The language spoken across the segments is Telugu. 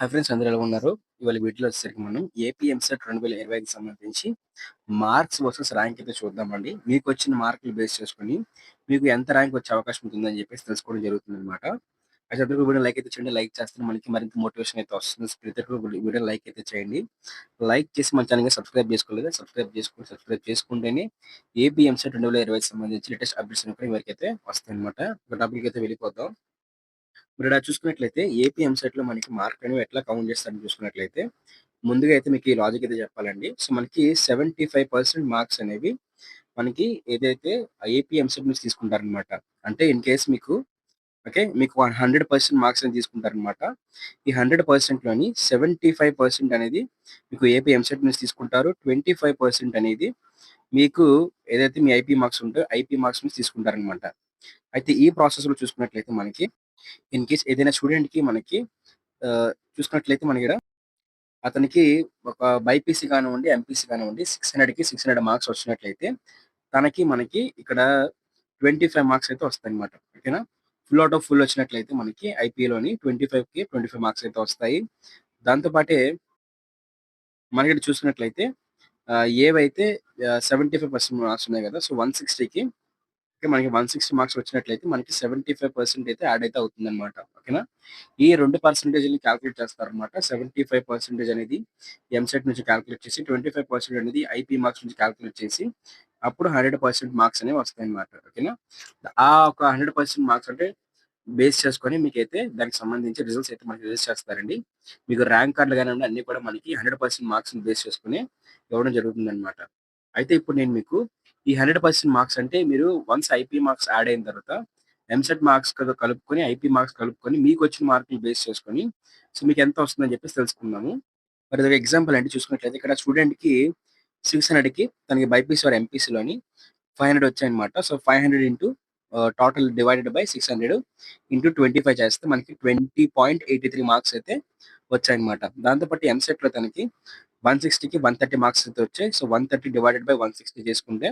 హాయ్ ఫ్రెండ్స్ అందరూ ఎలా ఉన్నారు? ఇవాళ వీటిలో వచ్చేసరికి మనం ఏపీ ఎంసెట్ రెండు వేల ఇరవైకి సంబంధించి మార్క్స్ వర్సెస్ ర్యాంక్ అయితే చూద్దామండి. మీకు వచ్చిన మార్కులు బేస్ చేసుకొని మీకు ఎంత ర్యాంక్ వచ్చే అవకాశం ఉంటుందని చెప్పేసి తెలుసుకోవడం జరుగుతుంది అనమాట అయితే అందరూ వీడియో లైక్ అయితే చేయండి. లైక్ చేస్తే మనకి మరింత మోటివేషన్ అయితే వస్తుంది. ప్రతి ఒక్కరు వీడియో లైక్ అయితే చేయండి. లైక్ చేసి మన ఛానల్గా సబ్స్క్రైబ్ చేసుకోలేదు సబ్స్క్రైబ్ చేసుకుని సబ్స్క్రైబ్ చేసుకుంటేనే ఏపీ ఎంసెట్ రెండు వేల ఇరవైకి సంబంధించి లేటెస్ట్ అప్డేట్స్ కూడా వరకు అయితే వస్తాయి అనమాట ఒక టాపిక్ అయితే వెళ్ళిపోతాం ఇక్కడ చూసుకున్నట్లయితే ఏపీ ఎంసెట్లో మనకి మార్క్ అనేవి ఎట్లా కౌంట్ చేస్తారని చూసుకున్నట్లయితే ముందుగా అయితే మీకు ఈ లాజిక్ అయితే చెప్పాలండి. సో మనకి సెవెంటీ ఫైవ్ పర్సెంట్ మార్క్స్ అనేవి మనకి ఏదైతే ఏపీ ఎంసెట్ నుంచి తీసుకుంటారనమాట అంటే ఇన్ కేస్ మీకు ఓకే మీకు వన్ హండ్రెడ్ పర్సెంట్ మార్క్స్ అని తీసుకుంటారనమాట ఈ హండ్రెడ్ పర్సెంట్లోని సెవెంటీ ఫైవ్ పర్సెంట్ అనేది మీకు ఏపీ ఎంసెట్ నుంచి తీసుకుంటారు. ట్వంటీ ఫైవ్ పర్సెంట్ అనేది మీకు ఏదైతే మీ ఐపీ మార్క్స్ ఉంటే ఐపీ మార్క్స్ నుంచి తీసుకుంటారనమాట అయితే ఈ ప్రాసెస్లో చూసుకున్నట్లయితే మనకి ఇన్ కేస్ ఏదైనా స్టూడెంట్కి మనకి చూసుకున్నట్లయితే మన ఇక్కడ అతనికి ఒక బైపీసీ కానివ్వండి ఎంపీసీ కానివ్వండి సిక్స్ హండ్రెడ్కి సిక్స్ హండ్రెడ్ మార్క్స్ వచ్చినట్లయితే తనకి మనకి ఇక్కడ ట్వంటీ ఫైవ్ మార్క్స్ అయితే వస్తాయి అనమాట ఓకేనా? ఫుల్ అవుట్ ఆఫ్ ఫుల్ వచ్చినట్లయితే మనకి ఐపీలోని ట్వంటీ ఫైవ్కి ట్వంటీ ఫైవ్ మార్క్స్ అయితే వస్తాయి. దాంతోపాటే మనకి చూసుకున్నట్లయితే ఏవైతే సెవెంటీ ఫైవ్ పర్సెంట్ మార్క్స్ ఉన్నాయి కదా సో వన్ సిక్స్టీకి మనకి వన్ సిక్స్టీ మార్క్స్ వచ్చినట్లయితే మనకి సెవెంటీ ఫైవ్ పర్సెంట్ అయితే యాడ్ అయితే అవుతుంది అనమాట ఓకేనా? ఈ రెండు పర్సెంటేజ్ క్యాల్కులేట్ చేస్తారనమాట సెవెంటీ ఫైవ్ పర్సెంటేజ్ అనేది ఎంసెట్ నుంచి క్యాల్కులేట్ చేసి ట్వంటీ ఫైవ్ పర్సెంట్ అనేది ఐపీ మార్క్స్ నుంచి క్యాల్కులేట్ చేసి అప్పుడు హండ్రెడ్ పర్సెంట్ మార్క్స్ అనేవి వస్తాయి అనమాట ఓకేనా? ఆ ఒక హండ్రెడ్ పర్సెంట్ మార్క్స్ అంటే బేస్ చేసుకొని మీకు అయితే దానికి సంబంధించి రిజల్ట్స్ అయితే మనకి రిలీజ్ చేస్తారండి. మీకు ర్యాంక్ కార్డులు కానివ్వండి అన్ని కూడా మనకి హండ్రెడ్ పర్సెంట్ మార్క్స్ బేస్ చేసుకుని ఇవ్వడం జరుగుతుంది అనమాట అయితే ఇప్పుడు నేను మీకు ఈ హండ్రెడ్ పర్సెంట్ మార్క్స్ అంటే మీరు వన్స్ ఐపీ మార్క్స్ యాడ్ అయిన తర్వాత ఎంసెట్ మార్క్స్ కలుపుకొని ఐపీ మార్క్స్ కలుపుకొని మీకు వచ్చిన మార్కులు బేస్ చేసుకొని సో మీకు ఎంత వస్తుందని చెప్పేసి తెలుసుకుందాము. మరి ఎగ్జాంపుల్ అంటే చూసుకున్నట్లయితే ఇక్కడ స్టూడెంట్కి సిక్స్ హండ్రెడ్కి తనకి బైపీసీ ఆర్ ఎంపీసీలోని ఫైవ్ హండ్రెడ్ వచ్చాయన్నమాట. So five hundred into total divided by six hundred into twenty five చేస్తే మనకి twenty point eighty three marks అయితే వచ్చాయన్నమాట. దాంతోపాటు ఎంసెట్లో తనకి వన్ సిక్స్టీకి వన్ థర్టీ మార్క్స్ అయితే వచ్చాయి. So one thirty divided by one sixty చేసుకుంటే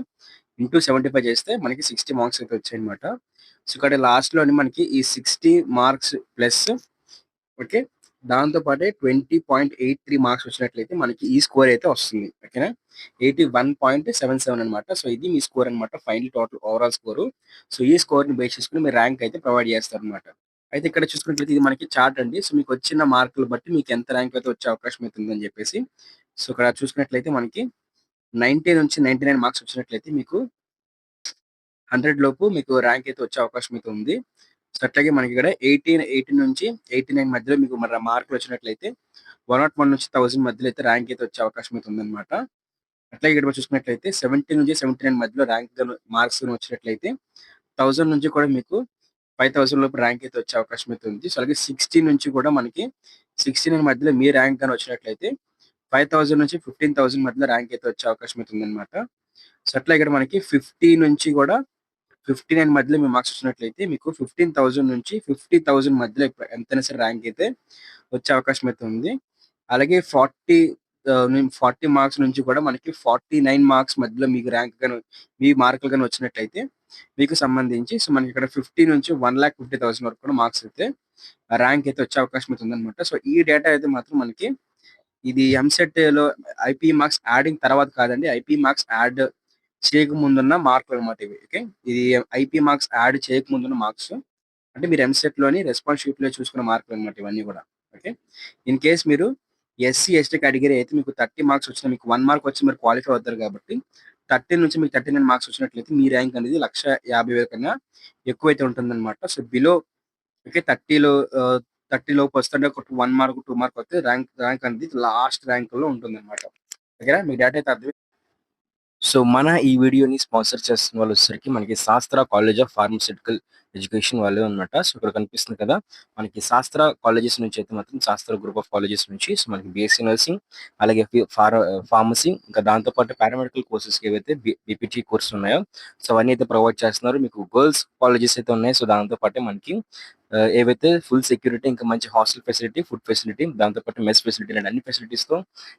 ఇంటూ సెవెంటీ ఫైవ్ చేస్తే మనకి సిక్స్టీ మార్క్స్ అయితే వచ్చాయి అనమాట సో ఇక్కడ లాస్ట్లోని మనకి ఈ సిక్స్టీ మార్క్స్ ప్లస్ ఓకే దాంతో పాటే twenty point eight three marks వచ్చినట్లయితే మనకి ఈ స్కోర్ అయితే వస్తుంది. ఓకేనా? Eighty one point seven seven అనమాట సో ఇది మీ స్కోర్ అనమాట final total overall score. So ఈ స్కోర్ని బేస్ చేసుకుని మీరు ర్యాంక్ అయితే ప్రొవైడ్ చేస్తారు అనమాట అయితే ఇక్కడ చూసుకున్నట్లయితే ఇది మనకి చార్ట్ అండి. సో మీకు వచ్చిన మార్కులు బట్టి మీకు ఎంత ర్యాంక్ అయితే వచ్చే అవకాశం అవుతుంది చెప్పేసి సో ఇక్కడ చూసుకున్నట్లయితే మనకి నైన్టీ నుంచి నైన్టీ నైన్ మార్క్స్ వచ్చినట్లయితే మీకు హండ్రెడ్ లోపు మీకు ర్యాంక్ అయితే వచ్చే అవకాశం అయితే ఉంది. సో అట్లాగే మనకి ఇక్కడ ఎయిటీన్ ఎయిటీన్ నుంచి ఎయిటీ నైన్ మధ్యలో మీకు మన మార్కులు వచ్చినట్లయితే వన్ నాట్ వన్ నుంచి థౌసండ్ మధ్యలో అయితే ర్యాంక్ అయితే వచ్చే అవకాశం అయితే ఉందన్నమాట. అట్లాగే ఇక్కడ చూసుకున్నట్లయితే సెవెంటీ నుంచి సెవెంటీ నైన్ మధ్యలో ర్యాంక్ మార్క్స్ వచ్చినట్లయితే థౌసండ్ నుంచి కూడా మీకు ఫైవ్ థౌసండ్ లోపు ర్యాంక్ అయితే వచ్చే అవకాశం అయితే ఉంది. సో అలాగే సిక్స్టీ నుంచి కూడా మనకి సిక్స్టీ నైన్ మధ్యలో మీ ర్యాంక్ కానీ వచ్చినట్లయితే ఫైవ్ థౌసండ్ నుంచి ఫిఫ్టీన్ థౌసండ్ మధ్యలో ర్యాంక్ అయితే వచ్చే అవకాశం అయితే ఉందన్నమాట. సో అట్లా ఇక్కడ మనకి ఫిఫ్టీ నుంచి కూడా ఫిఫ్టీ నైన్ మధ్యలో మీ మార్క్స్ వచ్చినట్లయితే మీకు ఫిఫ్టీన్ థౌసండ్ నుంచి ఫిఫ్టీ థౌసండ్ మధ్యలో ఎంతైనా సరే ర్యాంక్ అయితే వచ్చే అవకాశం అయితే ఉంది. అలాగే ఫార్టీ ఫార్టీ మార్క్స్ నుంచి కూడా మనకి ఫార్టీ నైన్ మార్క్స్ మధ్యలో మీకు ర్యాంక్ కానీ మీ మార్కులు కానీ వచ్చినట్లయితే మీకు సంబంధించి సో మనకి ఇక్కడ ఫిఫ్టీ నుంచి వన్ ల్యాక్ ఫిఫ్టీ థౌసండ్ వరకు కూడా మార్క్స్ అయితే ర్యాంక్ అయితే వచ్చే అవకాశం అయితే ఉందన్నమాట. సో ఈ డేటా అయితే మాత్రం మనకి ఇది ఎంసెట్లో ఐపీ మార్క్స్ యాడింగ్ తర్వాత కాదండి ఐపీ మార్క్స్ యాడ్ చేయకముందున్న మార్కులు అనమాట ఇవి ఓకే ఇది ఐపీ మార్క్స్ యాడ్ చేయకముందున్న మార్క్స్. అంటే మీరు ఎంసెట్లోని రెస్పాన్స్ షీట్లో చూసుకున్న మార్కులు అనమాట ఇవన్నీ కూడా ఓకే ఇన్ కేస్ మీరు ఎస్సీ ఎస్టీ కేటగిరీ అయితే మీకు థర్టీ మార్క్స్ వచ్చిన మీకు వన్ మార్క్ వచ్చి మీరు క్వాలిఫై అవుతారు కాబట్టి థర్టీ నుంచి మీకు థర్టీ నైన్ మార్క్స్ వచ్చినట్లయితే మీ ర్యాంక్ అనేది లక్ష యాభై వేల కన్నా ఎక్కువైతే ఉంటుందన్నమాట. సో బిలో ఓకే థర్టీలో థర్టీ లోపు వస్తుంటే ఒక వన్ మార్క్ టూ మార్క్ వస్తే ర్యాంక్ ర్యాంక్ అనేది లాస్ట్ ర్యాంక్లో ఉంటుంది అనమాట ఓకేనా? మీ డేటా అయితే అర్థం సో మన ఈ వీడియోని స్పాన్సర్ చేస్తున్న వాళ్ళు వచ్చేసరికి మనకి శాస్త్ర కాలేజ్ ఆఫ్ ఫార్మసిటికల్ ఎడ్యుకేషన్ వాళ్ళే అనమాట సో ఇక్కడ కనిపిస్తుంది కదా మనకి శాస్త్ర కాలేజెస్ నుంచి అయితే మాత్రం శాస్త్ర గ్రూప్ ఆఫ్ కాలేజెస్ నుంచి సో మనకి బీఎస్సీ నర్సింగ్ అలాగే ఫార్మసీ ఇంకా దాంతో పాటు పారామెడికల్ కోర్సెస్ ఏవైతే బీపీటీ కోర్స్ ఉన్నాయో సో అవన్నీ అయితే ప్రొవైడ్ చేస్తున్నారు. మీకు గర్ల్స్ కాలేజెస్ అయితే ఉన్నాయి. సో దాంతో పాటు మనకి ఏవైతే ఫుల్ సెక్యూరిటీ ఇంకా మంచి హాస్టల్ ఫెసిలిటీ ఫుడ్ ఫెసిలిటీ దాంతో పాటు మెస్ ఫెసిలిటీ అండ్ అన్ని ఫెసిలిటీస్తో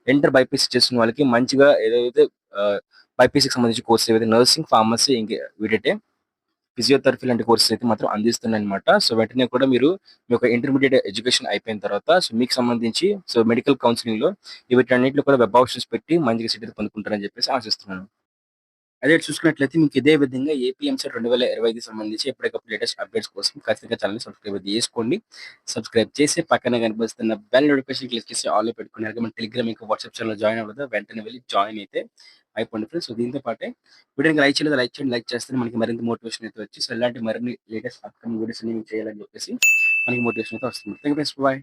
ఎంటర్ బైపీసీ చేస్తున్న వాళ్ళకి మంచిగా ఏదైతే బైపీసీకి సంబంధించి కోర్స్ ఏవైతే నర్సింగ్ ఫార్మసీ ఇంకా వీటైతే ఫిజియోథెరపీ లాంటి కోర్సెస్ అయితే మాత్రం అందిస్తున్నాయి అనమాట సో, వెంటనే కూడా మీరు మీ యొక్క ఇంటర్మీడియట్ ఎడ్యుకేషన్ అయిపోయిన తర్వాత సో, మీకు సంబంధించి సో, మెడికల్ కౌన్సెలింగ్‌లో వీటన్నింటిలో కూడా వెబ్ ఆప్షన్స్ పెట్టి మంచిగా సీట్ అయితే పొందుకుంటారని చెప్పేసి ఆశిస్తున్నాను. అదే చూసుకున్నట్లయితే మీకు ఇదే విధంగా ఏపీఎంసీ రెండు వేల ఇరవైకి సంబంధించి ఎప్పటికప్పుడు లేటెస్ట్ అప్డేట్స్ కోసం ఖచ్చితంగా ఛానల్ సబ్స్క్రైబ్ చేసుకోండి. సబ్స్క్రైబ్ చేసి పక్కన కనిపిస్తున్న బెల్ నోటిఫికేషన్ క్లిక్ చేసి ఆల్‌లో పెట్టుకున్నారు. మన టెలిగ్రామ్ ఇంకా వాట్సాప్ ఛానల్ జాయిన్ అవ్వదు వెంటనే వెళ్ళి జాయిన్ అయితే అయిపోండి ఫ్రెండ్స్. సో, దీంతో పాటే వీడియోని లైక్ చేయలేదు లైక్ చేయండి. లైక్ చేస్తే మనకి మరింత మోటివేషన్ అయితే వచ్చి సో, ఇలాంటి మరిన్ని లేటెస్ట్ అప్‌కమింగ్ వీడియోస్ అన్ని చేయాలని చెప్పేసి మనకి మోటివేషన్ అయితే వస్తుంది. Thank you friends. బాయ్.